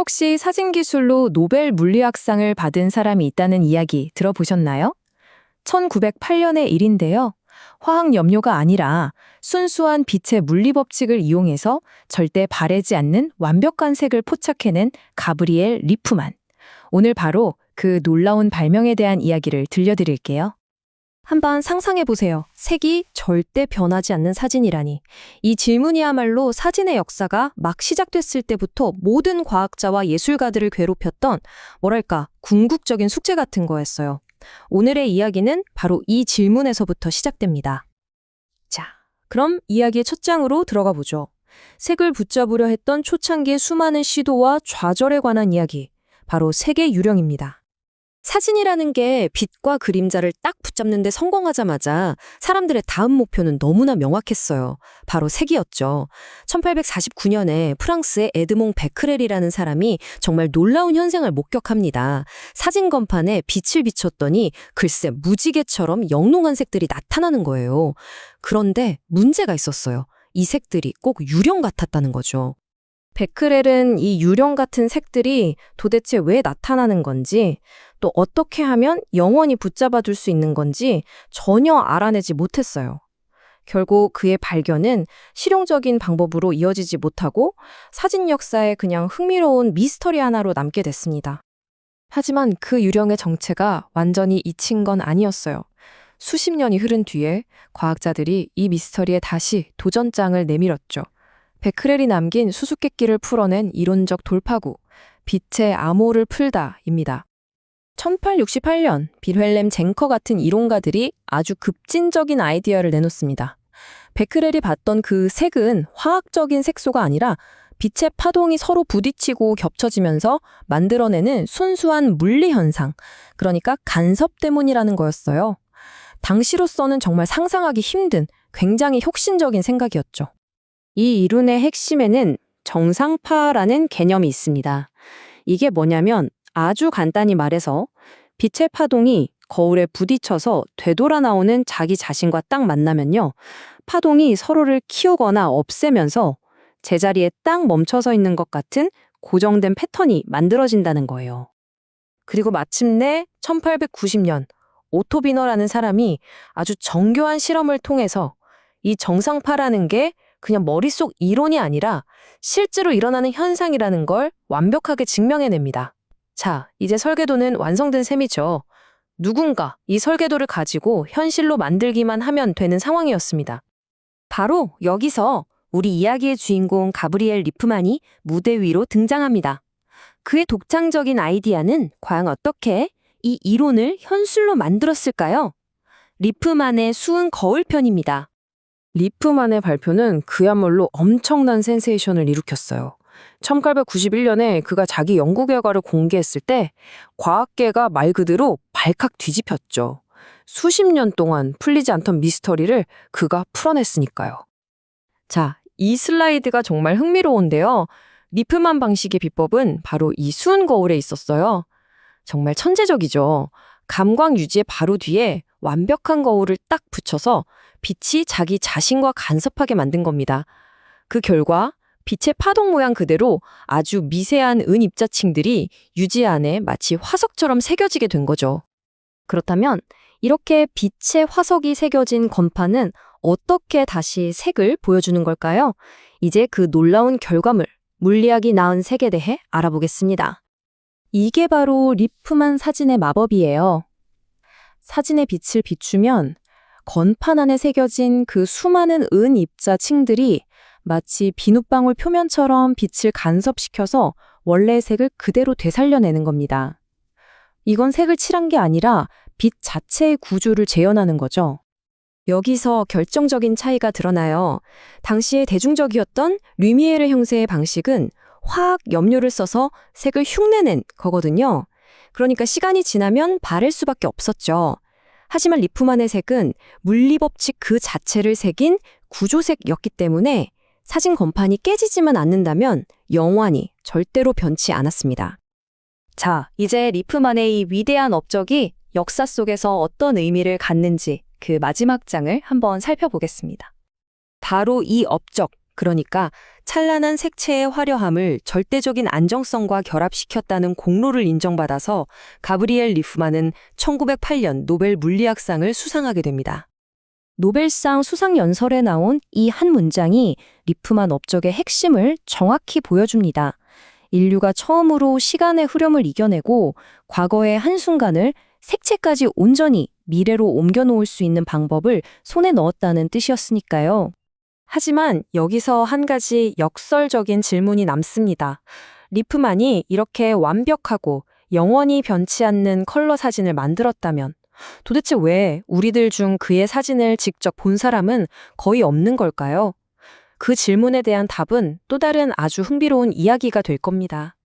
혹시 사진 기술로 노벨 물리학상을 받은 사람이 있다는 이야기 들어보셨나요? 1908년의 일인데요. 화학 염료가 아니라 순수한 빛의 물리 법칙을 이용해서 절대 바래지 않는 완벽한 색을 포착해낸 가브리엘 리프만. 오늘 바로 그 놀라운 발명에 대한 이야기를 들려드릴게요. 한번 상상해 보세요. 색이 절대 변하지 않는 사진이라니. 이 질문이야말로 사진의 역사가 막 시작됐을 때부터 모든 과학자와 예술가들을 괴롭혔던 뭐랄까 궁극적인 숙제 같은 거였어요. 오늘의 이야기는 바로 이 질문에서부터 시작됩니다. 자, 그럼 이야기의 첫 장으로 들어가 보죠. 색을 붙잡으려 했던 초창기의 수많은 시도와 좌절에 관한 이야기. 바로 색의 유령입니다. 사진이라는 게 빛과 그림자를 딱 붙잡는데 성공하자마자 사람들의 다음 목표는 너무나 명확했어요. 바로 색이었죠. 1849년에 프랑스의 에드몽 베크렐이라는 사람이 정말 놀라운 현상을 목격합니다. 사진 건판에 빛을 비췄더니 글쎄 무지개처럼 영롱한 색들이 나타나는 거예요. 그런데 문제가 있었어요. 이 색들이 꼭 유령 같았다는 거죠. 베크렐은 이 유령 같은 색들이 도대체 왜 나타나는 건지, 또 어떻게 하면 영원히 붙잡아 둘 수 있는 건지 전혀 알아내지 못했어요. 결국 그의 발견은 실용적인 방법으로 이어지지 못하고 사진 역사에 그냥 흥미로운 미스터리 하나로 남게 됐습니다. 하지만 그 유령의 정체가 완전히 잊힌 건 아니었어요. 수십 년이 흐른 뒤에 과학자들이 이 미스터리에 다시 도전장을 내밀었죠. 베크렐이 남긴 수수께끼를 풀어낸 이론적 돌파구, 빛의 암호를 풀다입니다. 1868년 빌헬렘 쟁커 같은 이론가들이 아주 급진적인 아이디어를 내놓습니다. 베크렐이 봤던 그 색은 화학적인 색소가 아니라 빛의 파동이 서로 부딪히고 겹쳐지면서 만들어내는 순수한 물리 현상, 그러니까 간섭 때문이라는 거였어요. 당시로서는 정말 상상하기 힘든 굉장히 혁신적인 생각이었죠. 이 이론의 핵심에는 정상파라는 개념이 있습니다. 이게 뭐냐면 아주 간단히 말해서 빛의 파동이 거울에 부딪혀서 되돌아 나오는 자기 자신과 딱 만나면요. 파동이 서로를 키우거나 없애면서 제자리에 딱 멈춰서 있는 것 같은 고정된 패턴이 만들어진다는 거예요. 그리고 마침내 1890년 오토비너라는 사람이 아주 정교한 실험을 통해서 이 정상파라는 게 그냥 머릿속 이론이 아니라 실제로 일어나는 현상이라는 걸 완벽하게 증명해냅니다. 자, 이제 설계도는 완성된 셈이죠. 누군가 이 설계도를 가지고 현실로 만들기만 하면 되는 상황이었습니다. 바로 여기서 우리 이야기의 주인공 가브리엘 리프만이 무대 위로 등장합니다. 그의 독창적인 아이디어는 과연 어떻게 이 이론을 현실로 만들었을까요? 리프만의 수은 거울편입니다. 리프만의 발표는 그야말로 엄청난 센세이션을 일으켰어요. 1891년에 그가 자기 연구 결과를 공개했을 때 과학계가 말 그대로 발칵 뒤집혔죠. 수십 년 동안 풀리지 않던 미스터리를 그가 풀어냈으니까요. 자, 이 슬라이드가 정말 흥미로운데요. 리프만 방식의 비법은 바로 이 수은 거울에 있었어요. 정말 천재적이죠. 감광 유지의 바로 뒤에 완벽한 거울을 딱 붙여서 빛이 자기 자신과 간섭하게 만든 겁니다. 그 결과 빛의 파동 모양 그대로 아주 미세한 은 입자층들이 유지 안에 마치 화석처럼 새겨지게 된 거죠. 그렇다면 이렇게 빛의 화석이 새겨진 건판은 어떻게 다시 색을 보여주는 걸까요? 이제 그 놀라운 결과물, 물리학이 낳은 색에 대해 알아보겠습니다. 이게 바로 리프만 사진의 마법이에요. 사진의 빛을 비추면 건판 안에 새겨진 그 수많은 은 입자 층들이 마치 비눗방울 표면처럼 빛을 간섭시켜서 원래의 색을 그대로 되살려내는 겁니다. 이건 색을 칠한 게 아니라 빛 자체의 구조를 재현하는 거죠. 여기서 결정적인 차이가 드러나요. 당시에 대중적이었던 류미에르 형태의 방식은 화학 염료를 써서 색을 흉내낸 거거든요. 그러니까 시간이 지나면 바를 수밖에 없었죠. 하지만 리프만의 색은 물리법칙 그 자체를 새긴 구조색이었기 때문에 사진 건판이 깨지지만 않는다면 영원히 절대로 변치 않았습니다. 자, 이제 리프만의 이 위대한 업적이 역사 속에서 어떤 의미를 갖는지 그 마지막 장을 한번 살펴보겠습니다. 바로 이 업적, 그러니까 찬란한 색채의 화려함을 절대적인 안정성과 결합시켰다는 공로를 인정받아서 가브리엘 리프만은 1908년 노벨 물리학상을 수상하게 됩니다. 노벨상 수상 연설에 나온 이 한 문장이 리프만 업적의 핵심을 정확히 보여줍니다. 인류가 처음으로 시간의 흐름을 이겨내고 과거의 한순간을 색채까지 온전히 미래로 옮겨놓을 수 있는 방법을 손에 넣었다는 뜻이었으니까요. 하지만 여기서 한 가지 역설적인 질문이 남습니다. 리프만이 이렇게 완벽하고 영원히 변치 않는 컬러 사진을 만들었다면 도대체 왜 우리들 중 그의 사진을 직접 본 사람은 거의 없는 걸까요? 그 질문에 대한 답은 또 다른 아주 흥미로운 이야기가 될 겁니다.